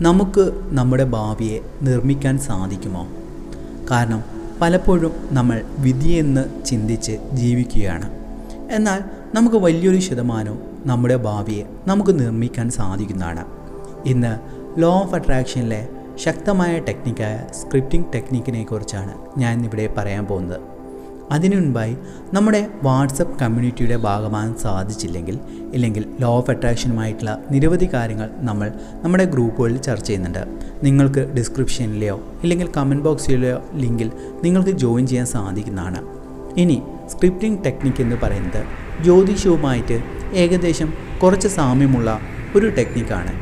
നമുക്ക് നമ്മുടെ ഭാവിയെ നിർമ്മിക്കാൻ സാധിക്കുമോ? കാരണം പലപ്പോഴും നമ്മൾ വിധിയെന്ന് ചിന്തിച്ച് ജീവിക്കുകയാണ്. എന്നാൽ നമുക്ക് വലിയൊരു ശതമാനവും നമ്മുടെ ഭാവിയെ നമുക്ക് നിർമ്മിക്കാൻ സാധിക്കുന്നതാണ്. ഇന്ന് ലോ ഓഫ് അട്രാക്ഷനിലെ ശക്തമായ ടെക്നിക്കായ സ്ക്രിപ്റ്റിംഗ് ടെക്നിക്കിനെ കുറിച്ചാണ് ഞാൻ ഇവിടെ പറയാൻ പോകുന്നത്. അതിനു മുൻപായി നമ്മുടെ വാട്സപ്പ് കമ്മ്യൂണിറ്റിയുടെ ഭാഗമാകാൻ സാധിച്ചില്ലെങ്കിൽ ഇല്ലെങ്കിൽ ലോ ഓഫ് അട്രാക്ഷനുമായിട്ടുള്ള നിരവധി കാര്യങ്ങൾ നമ്മൾ നമ്മുടെ ഗ്രൂപ്പുകളിൽ ചർച്ച ചെയ്യുന്നുണ്ട്. നിങ്ങൾക്ക് ഡിസ്ക്രിപ്ഷനിലെയോ ഇല്ലെങ്കിൽ കമന്റ് ബോക്സിലെയോ ലിങ്കിൽ നിങ്ങൾക്ക് ജോയിൻ ചെയ്യാൻ സാധിക്കുന്നതാണ്. ഇനി സ്ക്രിപ്റ്റിംഗ് ടെക്നിക്ക് എന്ന് പറയുന്നത് ജ്യോതിഷവുമായിട്ട് ഏകദേശം കുറച്ച് സാമ്യമുള്ള ഒരു ടെക്നിക്കാണ്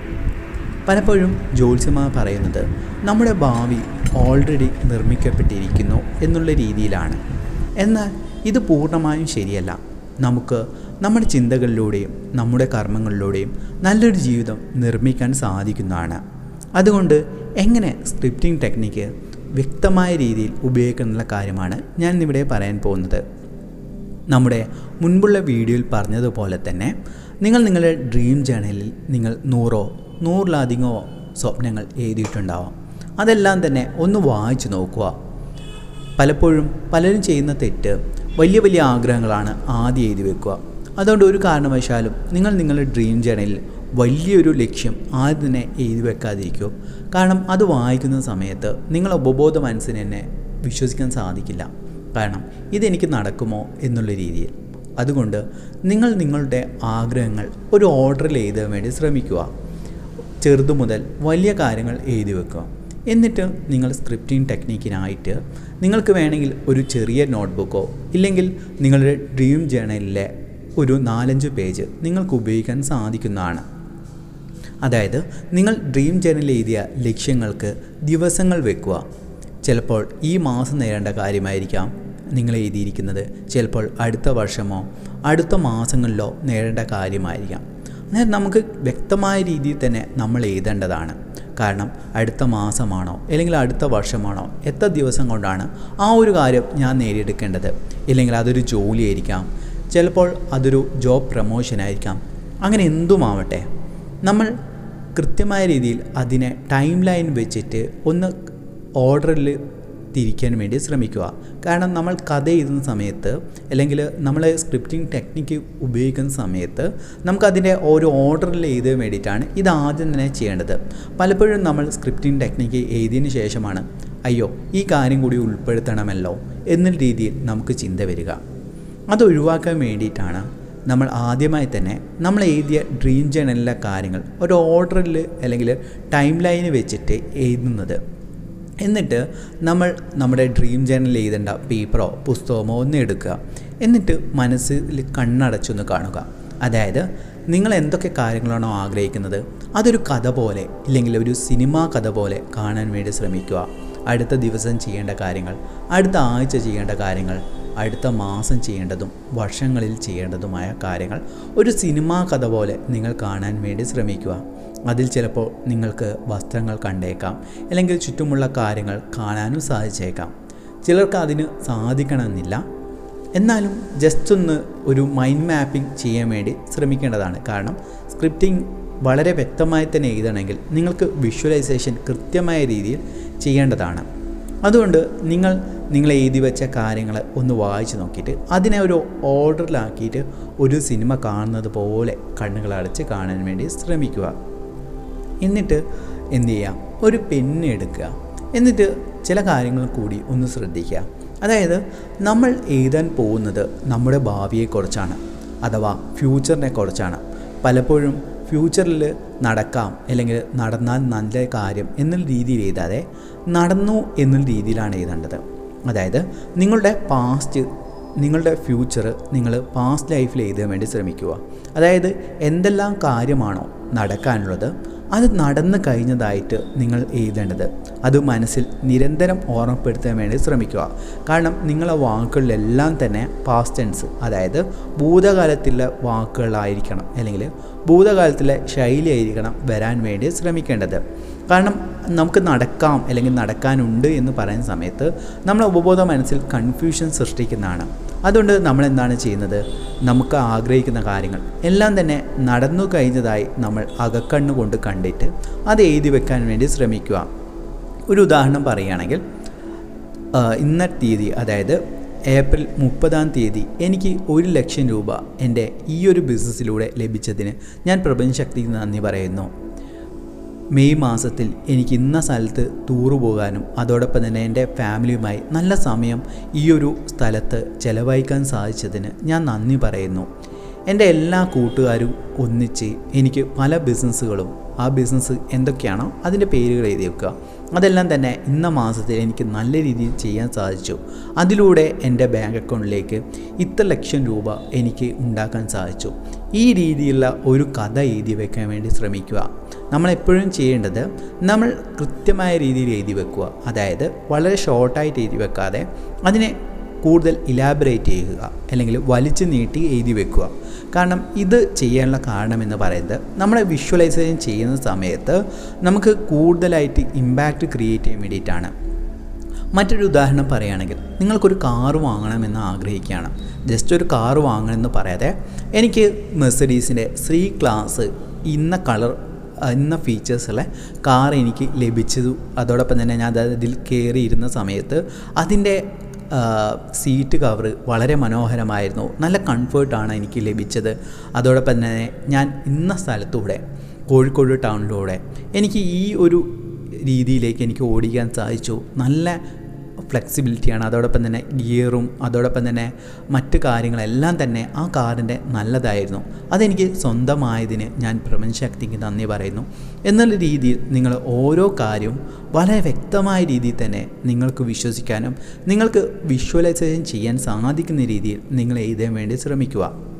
പലപ്പോഴും ജ്യോത്സ്യമാർ പറയുന്നത് നമ്മുടെ ഭാവി ഓൾറെഡി നിർമ്മിക്കപ്പെട്ടിരിക്കുന്നു എന്നുള്ള രീതിയിലാണ്. എന്നാൽ ഇത് പൂർണമായും ശരിയല്ല. നമുക്ക് നമ്മുടെ ചിന്തകളിലൂടെയും നമ്മുടെ കർമ്മങ്ങളിലൂടെയും നല്ലൊരു ജീവിതം നിർമ്മിക്കാൻ സാധിക്കുന്നതാണ്. അതുകൊണ്ട് എങ്ങനെ സ്ക്രിപ്റ്റിംഗ് ടെക്നിക്ക് വ്യക്തമായ രീതിയിൽ ഉപയോഗിക്കാനുള്ള കാര്യമാണ് ഞാൻ ഇവിടെ പറയാൻ പോകുന്നത്. നമ്മുടെ മുൻപുള്ള വീഡിയോയിൽ പറഞ്ഞതുപോലെ തന്നെ നിങ്ങൾ നിങ്ങളുടെ ഡ്രീം ജേണലിൽ നിങ്ങൾ നൂറോ നൂറിലധികമോ സ്വപ്നങ്ങൾ എഴുതിയിട്ടുണ്ടാവാം. അതെല്ലാം തന്നെ ഒന്ന് വായിച്ചു നോക്കുക. പലപ്പോഴും പലരും ചെയ്യുന്ന തെറ്റ് വലിയ വലിയ ആഗ്രഹങ്ങളാണ് ആദ്യം എഴുതി വെക്കുക. അതുകൊണ്ട് ഒരു കാരണവശാലും നിങ്ങൾ നിങ്ങളുടെ ഡ്രീം ജേണലിൽ വലിയൊരു ലക്ഷ്യം ആദ്യം തന്നെ എഴുതി വെക്കാതിരിക്കും. കാരണം അത് വായിക്കുന്ന സമയത്ത് നിങ്ങളുടെ ഉപബോധ മനസ്സിന് തന്നെ വിശ്വസിക്കാൻ സാധിക്കില്ല. കാരണം ഇതെനിക്ക് നടക്കുമോ എന്നുള്ള രീതിയിൽ. അതുകൊണ്ട് നിങ്ങൾ നിങ്ങളുടെ ആഗ്രഹങ്ങൾ ഒരു ഓർഡറിൽ എഴുതാൻ വേണ്ടി ശ്രമിക്കുക. ചെറുതു മുതൽ വലിയ കാര്യങ്ങൾ എഴുതി വെക്കുക. എന്നിട്ട് നിങ്ങൾ സ്ക്രിപ്റ്റിംഗ് ടെക്നിക്കിനായിട്ട് നിങ്ങൾക്ക് വേണമെങ്കിൽ ഒരു ചെറിയ നോട്ട്ബുക്കോ ഇല്ലെങ്കിൽ നിങ്ങളുടെ ഡ്രീം ജേണലിലെ ഒരു നാലഞ്ച് പേജ് നിങ്ങൾക്ക് ഉപയോഗിക്കാൻ സാധിക്കുന്നതാണ്. അതായത് നിങ്ങൾ ഡ്രീം ജേണലിൽ എഴുതിയ ലക്ഷ്യങ്ങൾക്ക് ദിവസങ്ങൾ വെക്കുക. ചിലപ്പോൾ ഈ മാസം നേടേണ്ട കാര്യമായിരിക്കാം നിങ്ങൾ എഴുതിയിരിക്കുന്നത്. ചിലപ്പോൾ അടുത്ത വർഷമോ അടുത്ത മാസങ്ങളിലോ നേടേണ്ട കാര്യമായിരിക്കാം. അതായത് നമുക്ക് വ്യക്തമായ രീതിയിൽ തന്നെ നമ്മൾ എഴുതേണ്ടതാണ്. കാരണം അടുത്ത മാസമാണോ അല്ലെങ്കിൽ അടുത്ത വർഷമാണോ? എത്ര ദിവസം കൊണ്ടാണ് ആ ഒരു കാര്യം ഞാൻ നേടിയെടുക്കേണ്ടത്? ഇല്ലെങ്കിൽ അതൊരു ജോലിയായിരിക്കാം. ചിലപ്പോൾ അതൊരു ജോബ് പ്രമോഷൻ ആയിരിക്കാം. അങ്ങനെ എന്തുമാവട്ടെ? നമ്മൾ കൃത്യമായ രീതിയിൽ അതിനെ ടൈം ലൈൻ വെച്ചിട്ട് ഒന്ന് ഓർഡറിൽ തിരിക്കാൻ വേണ്ടി ശ്രമിക്കുക. കാരണം നമ്മൾ കഥ എഴുതുന്ന സമയത്ത് അല്ലെങ്കിൽ നമ്മൾ സ്ക്രിപ്റ്റിംഗ് ടെക്നിക്ക് ഉപയോഗിക്കുന്ന സമയത്ത് നമുക്കതിന്റെ ഓരോ ഓർഡറിൽ എഴുതാൻ വേണ്ടിയിട്ടാണ് ഇത് ആദ്യം തന്നെ ചെയ്യേണ്ടത്. പലപ്പോഴും നമ്മൾ സ്ക്രിപ്റ്റിംഗ് ടെക്നിക്ക് എഴുതിയതിന് ശേഷമാണ് അയ്യോ ഈ കാര്യം കൂടി ഉൾപ്പെടുത്തണമല്ലോ എന്ന രീതിയിൽ നമുക്ക് ചിന്ത വരിക. അത് ഒഴിവാക്കാൻ വേണ്ടിയിട്ടാണ് നമ്മൾ ആദ്യമായി തന്നെ നമ്മൾ എഴുതിയ ഡ്രീം ജേണലിലെ കാര്യങ്ങൾ ഒരു ഓർഡറിൽ അല്ലെങ്കിൽ ടൈം ലൈന് വെച്ചിട്ട് എഴുതുന്നത്. എന്നിട്ട് നമ്മൾ നമ്മുടെ ഡ്രീം ജേണൽ എഴുതേണ്ട പേപ്പറോ പുസ്തകമോ ഒന്ന് എടുക്കുക. എന്നിട്ട് മനസ്സിൽ കണ്ണടച്ചൊന്ന് കാണുക. അതായത് നിങ്ങൾ എന്തൊക്കെ കാര്യങ്ങളാണോ ആഗ്രഹിക്കുന്നത് അതൊരു കഥ പോലെ ഇല്ലെങ്കിൽ ഒരു സിനിമാ കഥ പോലെ കാണാൻ വേണ്ടി ശ്രമിക്കുക. അടുത്ത ദിവസം ചെയ്യേണ്ട കാര്യങ്ങൾ അടുത്ത ആഴ്ച ചെയ്യേണ്ട കാര്യങ്ങൾ അടുത്ത മാസം ചെയ്യേണ്ടതും വർഷങ്ങളിൽ ചെയ്യേണ്ടതുമായ കാര്യങ്ങൾ ഒരു സിനിമാ കഥ പോലെ നിങ്ങൾ കാണാൻ വേണ്ടി ശ്രമിക്കുക. അതിൽ ചിലപ്പോൾ നിങ്ങൾക്ക് വസ്ത്രങ്ങൾ കണ്ടേക്കാം അല്ലെങ്കിൽ ചുറ്റുമുള്ള കാര്യങ്ങൾ കാണാനും സാധിച്ചേക്കാം. ചിലർക്ക് അതിന് സാധിക്കണമെന്നില്ല. എന്നാലും ജസ്റ്റ് ഒന്ന് ഒരു മൈൻഡ് മാപ്പിംഗ് ചെയ്യാൻ വേണ്ടി ശ്രമിക്കേണ്ടതാണ്. കാരണം സ്ക്രിപ്റ്റിംഗ് വളരെ വ്യക്തമായി തന്നെ എഴുതണമെങ്കിൽ നിങ്ങൾക്ക് വിഷ്വലൈസേഷൻ കൃത്യമായ രീതിയിൽ ചെയ്യേണ്ടതാണ്. അതുകൊണ്ട് നിങ്ങൾ നിങ്ങൾ എഴുതി വെച്ച കാര്യങ്ങൾ ഒന്ന് വായിച്ച് നോക്കിയിട്ട് അതിനെ ഒരു ഓർഡറിലാക്കിയിട്ട് ഒരു സിനിമ കാണുന്നത് പോലെ കണ്ണുകളടച്ച് കാണാൻ വേണ്ടി ശ്രമിക്കുക. എന്നിട്ട് എന്ത് ചെയ്യുക? ഒരു പെന്ന് എടുക്കുക. എന്നിട്ട് ചില കാര്യങ്ങൾ കൂടി ഒന്ന് ശ്രദ്ധിക്കുക. അതായത് നമ്മൾ എഴുതാൻ പോകുന്നത് നമ്മുടെ ഭാവിയെക്കുറിച്ചാണ് അഥവാ ഫ്യൂച്ചറിനെ കുറിച്ചാണ്. പലപ്പോഴും ഫ്യൂച്ചറിൽ നടക്കാം അല്ലെങ്കിൽ നടന്നാൽ നല്ല കാര്യം എന്നുള്ള രീതിയിൽ എഴുതാതെ നടന്നു എന്നുള്ള രീതിയിലാണ് എഴുതേണ്ടത്. അതായത് നിങ്ങളുടെ പാസ്റ്റ് നിങ്ങളുടെ ഫ്യൂച്ചർ നിങ്ങൾ പാസ്റ്റ് ലൈഫിൽ എഴുതാൻ വേണ്ടി ശ്രമിക്കുക. അതായത് എന്തെല്ലാം കാര്യമാണോ നടക്കാനുള്ളത് അത് നടന്നു കഴിഞ്ഞതായിട്ട് നിങ്ങൾ എഴുതേണ്ടത്. അത് മനസ്സിൽ നിരന്തരം ഓർമ്മപ്പെടുത്താൻ വേണ്ടി ശ്രമിക്കുക. കാരണം നിങ്ങളെ വാക്കുകളിലെല്ലാം തന്നെ പാസ്റ്റ് ടെൻസ് അതായത് ഭൂതകാലത്തിലെ വാക്കുകളായിരിക്കണം. അല്ലെങ്കിൽ ഭൂതകാലത്തിലെ ശൈലിയായിരിക്കണം വരാൻ വേണ്ടി ശ്രമിക്കേണ്ടത്. കാരണം നമുക്ക് നടക്കാം അല്ലെങ്കിൽ നടക്കാനുണ്ട് എന്ന് പറയുന്ന സമയത്ത് നമ്മളെ ഉപബോധ മനസ്സിൽ കൺഫ്യൂഷൻ സൃഷ്ടിക്കുന്നതാണ്. അതുകൊണ്ട് നമ്മൾ എന്താണ് ചെയ്യുന്നത്? നമുക്ക് ആഗ്രഹിക്കുന്ന കാര്യങ്ങൾ എല്ലാം തന്നെ നടന്നു കഴിഞ്ഞതായി നമ്മൾ അകക്കണ്ണുകൊണ്ട് കണ്ടിട്ട് അത് എഴുതി വെക്കാൻ വേണ്ടി ശ്രമിക്കുക. ഒരു ഉദാഹരണം പറയുകയാണെങ്കിൽ ഇന്ന തീയതി അതായത് ഏപ്രിൽ മുപ്പതാം തീയതി എനിക്ക് ഒരു ലക്ഷം രൂപ എന്റെ ഈ ഒരു ബിസിനസ്സിലൂടെ ലഭിച്ചതിന് ഞാൻ പ്രപഞ്ചശക്തിക്ക് നന്ദി പറയുന്നു. മെയ് മാസത്തിൽ എനിക്ക് ഇന്ന സ്ഥലത്ത് ടൂറ് പോകാനും അതോടൊപ്പം തന്നെ എന്റെ ഫാമിലിയുമായി നല്ല സമയം ഈ ഒരു സ്ഥലത്ത് ചിലവഴിക്കാൻ സാധിച്ചതിന് ഞാൻ നന്ദി പറയുന്നു. എന്റെ എല്ലാ കൂട്ടുകാരും ഒന്നിച്ച് എനിക്ക് പല ബിസിനസ്സുകളും ആ ബിസിനസ് എന്തൊക്കെയാണോ അതിന്റെ പേരുകൾ എഴുതി വെക്കുക. അതെല്ലാം തന്നെ ഇന്ന മാസത്തിൽ എനിക്ക് നല്ല രീതിയിൽ ചെയ്യാൻ സാധിച്ചു. അതിലൂടെ എന്റെ ബാങ്ക് അക്കൗണ്ടിലേക്ക് ഇത്ര ലക്ഷം രൂപ എനിക്ക് ഉണ്ടാക്കാൻ സാധിച്ചു. ഈ രീതിയിലുള്ള ഒരു കഥ എഴുതി വെക്കാൻ വേണ്ടി ശ്രമിക്കുക. നമ്മളെപ്പോഴും ചെയ്യേണ്ടത് നമ്മൾ കൃത്യമായ രീതിയിൽ എഴുതി വെക്കുക. അതായത് വളരെ ഷോർട്ടായിട്ട് എഴുതി വെക്കാതെ അതിനെ കൂടുതൽ ഇലാബറേറ്റ് ചെയ്യുക. അല്ലെങ്കിൽ വലിച്ചു നീട്ടി എഴുതി വെക്കുക. കാരണം ഇത് ചെയ്യാനുള്ള കാരണം എന്ന് പറയുന്നത് നമ്മളെ വിഷ്വലൈസേഷൻ ചെയ്യുന്ന സമയത്ത് നമുക്ക് കൂടുതലായിട്ട് ഇമ്പാക്റ്റ് ക്രിയേറ്റ് ചെയ്യാൻ വേണ്ടിയിട്ടാണ്. മറ്റൊരു ഉദാഹരണം പറയുകയാണെങ്കിൽ നിങ്ങൾക്കൊരു കാറ് വാങ്ങണമെന്ന് ആഗ്രഹിക്കുകയാണ്. ജസ്റ്റ് ഒരു കാറ് വാങ്ങണമെന്ന് പറയാതെ എനിക്ക് മെഴ്സഡീസിന്റെ സി ക്ലാസ് ഇന്ന കളർ ഇന്ന ഫീച്ചേഴ്സുള്ള കാർ എനിക്ക് ലഭിച്ചതു. അതോടൊപ്പം തന്നെ ഞാൻ അതിൽ ഇതിൽ കയറി ഇരുന്ന സമയത്ത് അതിന്റെ സീറ്റ് കവർ വളരെ മനോഹരമായിരുന്നു. നല്ല കംഫേർട്ടാണ് എനിക്ക് ലഭിച്ചത്. അതോടൊപ്പം തന്നെ ഞാൻ ഇന്ന സ്ഥലത്തൂടെ കോഴിക്കോട് ടൗണിലൂടെ എനിക്ക് ഈ ഒരു രീതിയിലേക്ക് എനിക്ക് ഓടിക്കാൻ സാധിച്ചു. നല്ല ഫ്ലെക്സിബിലിറ്റിയാണ് അതോടൊപ്പം തന്നെ ഗിയറും അതോടൊപ്പം തന്നെ മറ്റ് കാര്യങ്ങളെല്ലാം തന്നെ ആ കാറിന്റെ നല്ലതായിരുന്നു. അതെനിക്ക് സ്വന്തമായതിന് ഞാൻ പ്രപഞ്ചശക്തിക്ക് നന്ദി പറയുന്നു. എന്നുള്ള രീതിയിൽ നിങ്ങൾ ഓരോ കാര്യവും വളരെ വ്യക്തമായ രീതിയിൽ തന്നെ നിങ്ങൾക്ക് വിശ്വസിക്കാനും നിങ്ങൾക്ക് വിഷ്വലൈസേഷൻ ചെയ്യാൻ സാധിക്കുന്ന രീതിയിൽ നിങ്ങൾ എഴുതാൻ വേണ്ടി ശ്രമിക്കുക.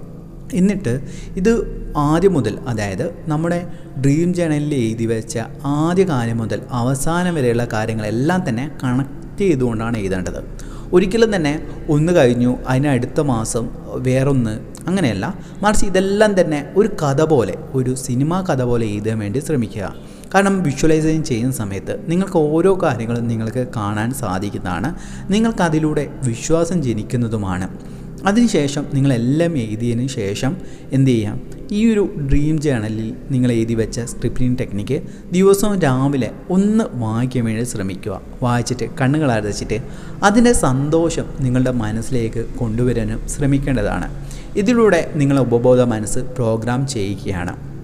എന്നിട്ട് ഇത് ആദ്യം മുതൽ അതായത് നമ്മുടെ ഡ്രീം ജേണലിൽ എഴുതി വെച്ച ആദ്യ കാര്യം മുതൽ അവസാനം വരെയുള്ള കാര്യങ്ങളെല്ലാം തന്നെ കണക്ട് ചെയ്തുകൊണ്ടാണ് എഴുതേണ്ടത്. ഒരിക്കലും തന്നെ ഒന്ന് കഴിഞ്ഞു അതിന് അടുത്ത മാസം വേറൊന്ന് അങ്ങനെയല്ല. മറിച്ച് ഇതെല്ലാം തന്നെ ഒരു കഥ പോലെ ഒരു സിനിമാ കഥ പോലെ എഴുതാൻ വേണ്ടി ശ്രമിക്കുക. കാരണം വിഷ്വലൈസേഷൻ ചെയ്യുന്ന സമയത്ത് നിങ്ങൾക്ക് ഓരോ കാര്യങ്ങളും നിങ്ങൾക്ക് കാണാൻ സാധിക്കുന്നതാണ്. നിങ്ങൾക്കതിലൂടെ വിശ്വാസം ജനിക്കുന്നതുമാണ്. അതിനുശേഷം നിങ്ങളെല്ലാം എഴുതിയതിന് ശേഷം എന്ത് ചെയ്യാം? ഈ ഒരു ഡ്രീം ജേണലിൽ നിങ്ങൾ എഴുതി വെച്ച സ്ക്രിപ്റ്റിംഗ് ടെക്നിക്ക് ദിവസവും രാവിലെ ഒന്ന് വായിക്കാൻ വേണ്ടി ശ്രമിക്കുക. വായിച്ചിട്ട് കണ്ണുകൾ അടച്ചിട്ട് അതിന്റെ സന്തോഷം നിങ്ങളുടെ മനസ്സിലേക്ക് കൊണ്ടുവരാനും ശ്രമിക്കേണ്ടതാണ്. ഇതിലൂടെ നിങ്ങളുടെ ഉപബോധ മനസ്സ് പ്രോഗ്രാം ചെയ്യുകയാണ്.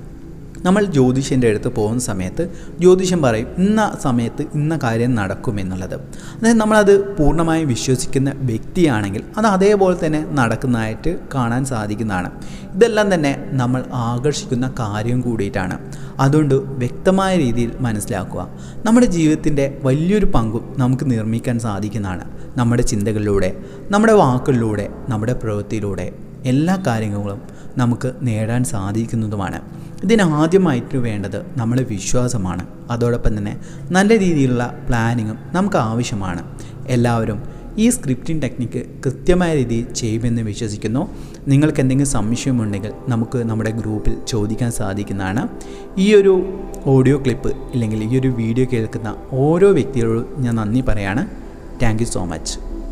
നമ്മൾ ജ്യോതിഷന്റെ അടുത്ത് പോകുന്ന സമയത്ത് ജ്യോതിഷം പറയും ഇന്ന സമയത്ത് ഇന്ന കാര്യം നടക്കുമെന്നുള്ളത് അതായത് നമ്മളത് പൂർണമായും വിശ്വസിക്കുന്ന വ്യക്തിയാണെങ്കിൽ അത് അതേപോലെ തന്നെ നടക്കുന്നതായിട്ട് കാണാൻ സാധിക്കുന്നതാണ്. ഇതെല്ലാം തന്നെ നമ്മൾ ആകർഷിക്കുന്ന കാര്യം കൂടിയിട്ടാണ്. അതുകൊണ്ട് വ്യക്തമായ രീതിയിൽ മനസ്സിലാക്കുക. നമ്മുടെ ജീവിതത്തിന്റെ വലിയൊരു പങ്കും നമുക്ക് നിർമ്മിക്കാൻ സാധിക്കുന്നതാണ് നമ്മുടെ ചിന്തകളിലൂടെ നമ്മുടെ വാക്കുകളിലൂടെ നമ്മുടെ പ്രവൃത്തിയിലൂടെ. എല്ലാ കാര്യങ്ങളും നമുക്ക് നേടാൻ സാധിക്കുന്നതുമാണ്. ഇതിനാദ്യമായിട്ട് വേണ്ടത് നമ്മുടെ വിശ്വാസമാണ്. അതോടൊപ്പം തന്നെ നല്ല രീതിയിലുള്ള പ്ലാനിങ്ങും നമുക്ക് ആവശ്യമാണ്. എല്ലാവരും ഈ സ്ക്രിപ്റ്റിംഗ് ടെക്നിക്ക് കൃത്യമായ രീതിയിൽ ചെയ്യുമെന്ന് വിശ്വസിക്കുന്നു. നിങ്ങൾക്ക് എന്തെങ്കിലും സംശയമുണ്ടെങ്കിൽ നമുക്ക് നമ്മുടെ ഗ്രൂപ്പിൽ ചോദിക്കാൻ സാധിക്കുന്നതാണ്. ഈ ഒരു ഓഡിയോ ക്ലിപ്പ് ഇല്ലെങ്കിൽ ഈ ഒരു വീഡിയോ കേൾക്കുന്ന ഓരോ വ്യക്തികളോടും ഞാൻ നന്ദി പറയാണ്. Thank so much